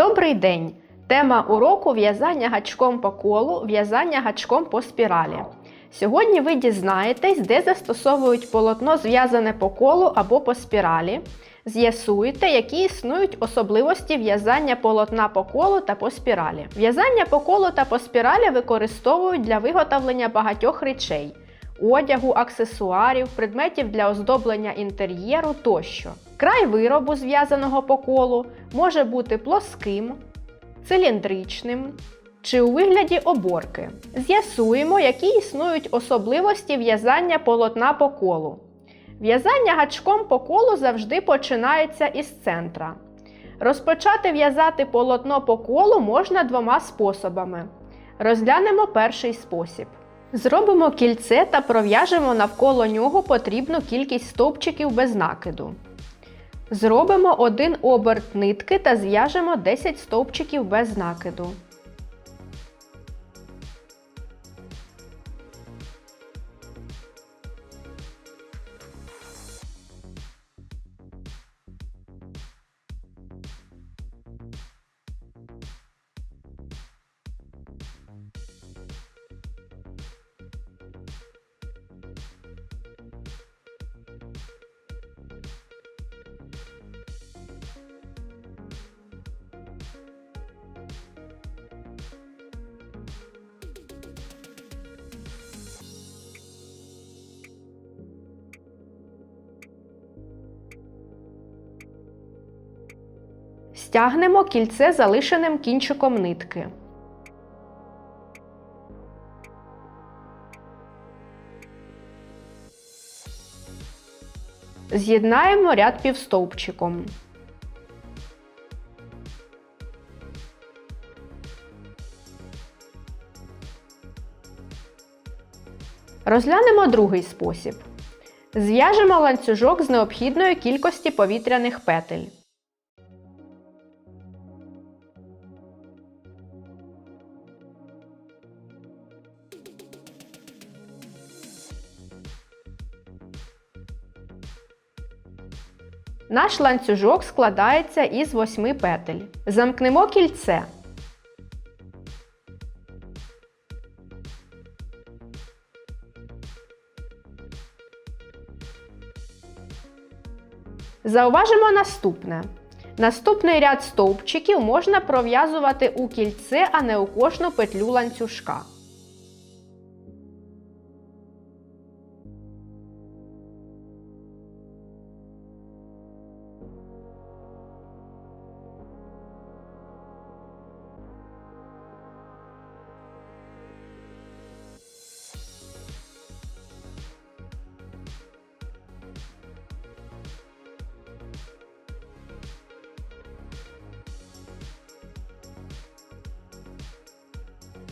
Добрий день! Тема уроку в'язання гачком по колу, в'язання гачком по спіралі. Сьогодні ви дізнаєтесь, де застосовують полотно зв'язане по колу або по спіралі. З'ясуєте, які існують особливості в'язання полотна по колу та по спіралі. В'язання по колу та по спіралі використовують для виготовлення багатьох речей одягу, аксесуарів, предметів для оздоблення інтер'єру тощо. Край виробу, зв'язаного по колу, може бути плоским, циліндричним чи у вигляді оборки. З'ясуємо, які існують особливості в'язання полотна по колу. В'язання гачком по колу завжди починається із центра. Розпочати в'язати полотно по колу можна двома способами. Розглянемо перший спосіб. Зробимо кільце та пров'яжемо навколо нього потрібну кількість стовпчиків без накиду. Зробимо один оберт нитки та зв'яжемо 10 стовпчиків без накиду. Стягнемо кільце залишеним кінчиком нитки. З'єднаємо ряд півстовпчиком. Розглянемо другий спосіб. Зв'яжемо ланцюжок з необхідної кількості повітряних петель. Наш ланцюжок складається із 8 петель. Замкнемо кільце. Зауважимо наступне. Наступний ряд стовпчиків можна пров'язувати у кільце, а не у кожну петлю ланцюжка.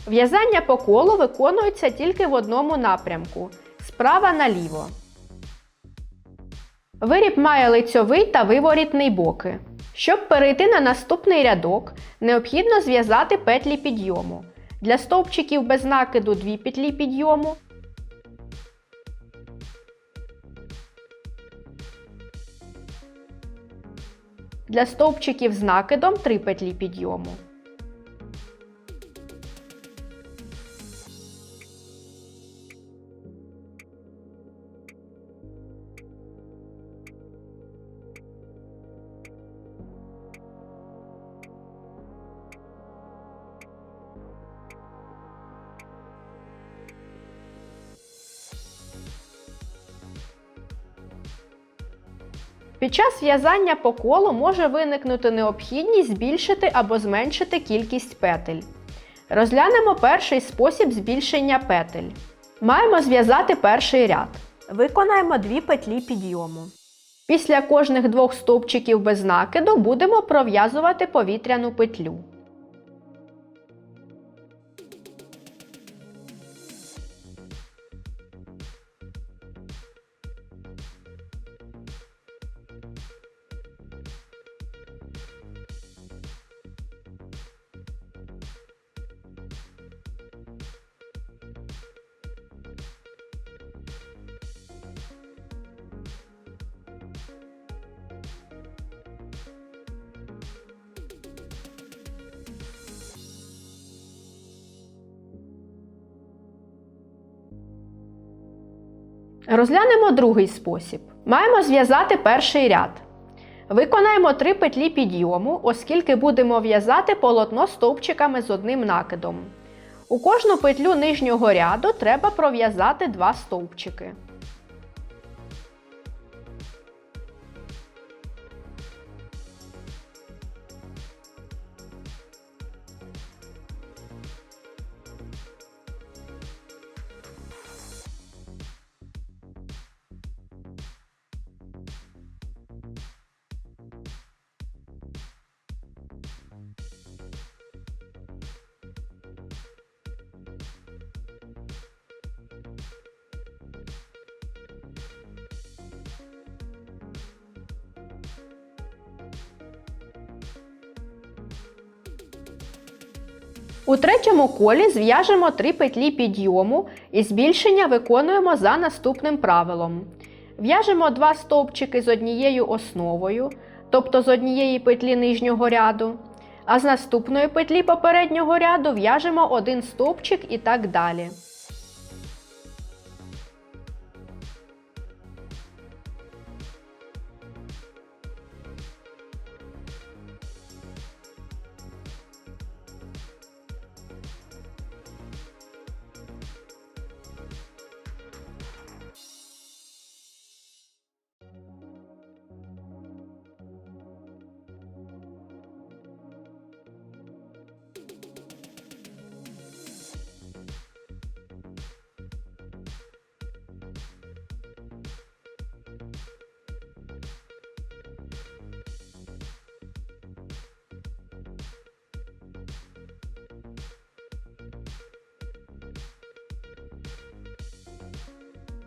В'язання по колу виконується тільки в одному напрямку справа наліво. Виріб має лицьовий та виворітний боки. Щоб перейти на наступний рядок, необхідно зв'язати петлі підйому. Для стовпчиків без накиду 2 петлі підйому. Для стовпчиків з накидом 3 петлі підйому. Під час в'язання по колу може виникнути необхідність збільшити або зменшити кількість петель. Розглянемо перший спосіб збільшення петель. Маємо зв'язати перший ряд. Виконаємо дві петлі підйому. Після кожних двох стовпчиків без накиду будемо пров'язувати повітряну петлю. Розглянемо другий спосіб. Маємо зв'язати перший ряд. Виконаємо три петлі підйому, оскільки будемо в'язати полотно стовпчиками з одним накидом. У кожну петлю нижнього ряду треба пров'язати 2 стовпчики. У третьому колі зв'яжемо 3 петлі підйому і збільшення виконуємо за наступним правилом. В'яжемо 2 стовпчики з однією основою, тобто з однієї петлі нижнього ряду, а з наступної петлі попереднього ряду в'яжемо один стовпчик і так далі.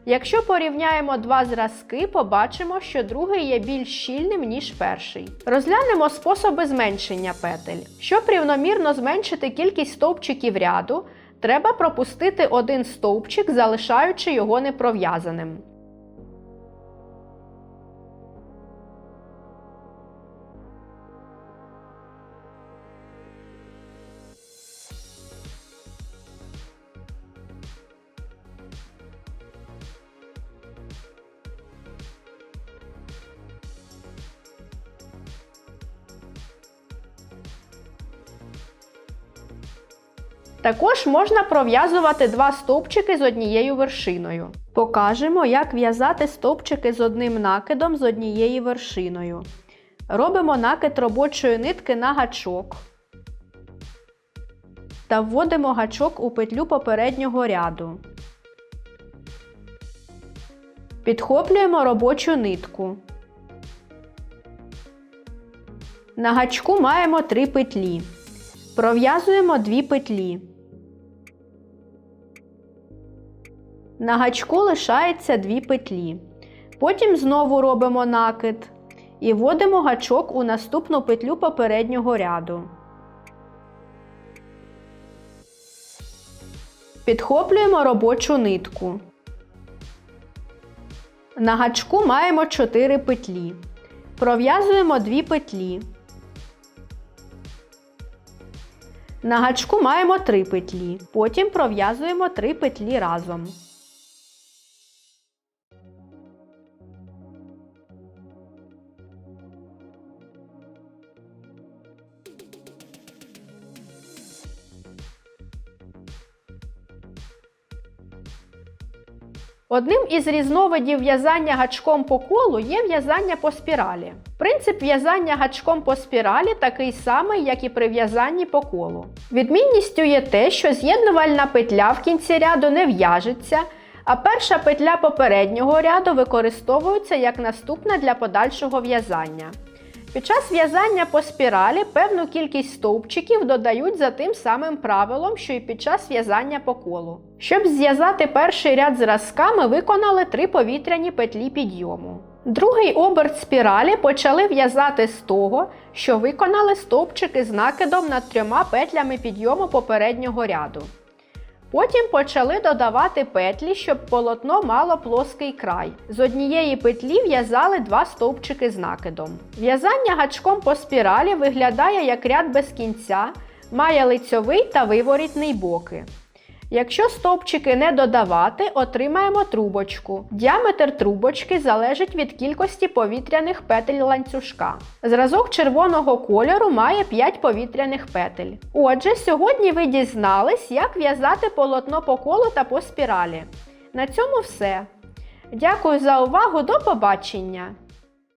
Якщо порівняємо два зразки, побачимо, що другий є більш щільним, ніж перший. Розглянемо способи зменшення петель. Щоб рівномірно зменшити кількість стовпчиків ряду, треба пропустити один стовпчик, залишаючи його непров'язаним. Також можна пров'язувати два стовпчики з однією вершиною. Покажемо, як в'язати стовпчики з одним накидом з однією вершиною. Робимо накид робочої нитки на гачок та вводимо гачок у петлю попереднього ряду. Підхоплюємо робочу нитку. На гачку маємо 3 петлі. Пров'язуємо 2 петлі. На гачку лишається 2 петлі. Потім знову робимо накид і вводимо гачок у наступну петлю попереднього ряду. Підхоплюємо робочу нитку. На гачку маємо 4 петлі. Пров'язуємо 2 петлі. На гачку маємо 3 петлі. Потім пров'язуємо 3 петлі разом. Одним із різновидів в'язання гачком по колу є в'язання по спіралі. Принцип в'язання гачком по спіралі такий самий, як і при в'язанні по колу. Відмінністю є те, що з'єднувальна петля в кінці ряду не в'яжеться, а перша петля попереднього ряду використовується як наступна для подальшого в'язання. Під час в'язання по спіралі певну кількість стовпчиків додають за тим самим правилом, що і під час в'язання по колу. Щоб зв'язати перший ряд зразка, ми виконали три повітряні петлі підйому. Другий оберт спіралі почали в'язати з того, що виконали стовпчики з накидом над трьома петлями підйому попереднього ряду. Потім почали додавати петлі, щоб полотно мало плоский край. З однієї петлі в'язали два стовпчики з накидом. В'язання гачком по спіралі виглядає як ряд без кінця, має лицьовий та виворітний боки. Якщо стовпчики не додавати, отримаємо трубочку. Діаметр трубочки залежить від кількості повітряних петель ланцюжка. Зразок червоного кольору має 5 повітряних петель. Отже, сьогодні ви дізнались, як в'язати полотно по колу та по спіралі. На цьому все. Дякую за увагу, до побачення!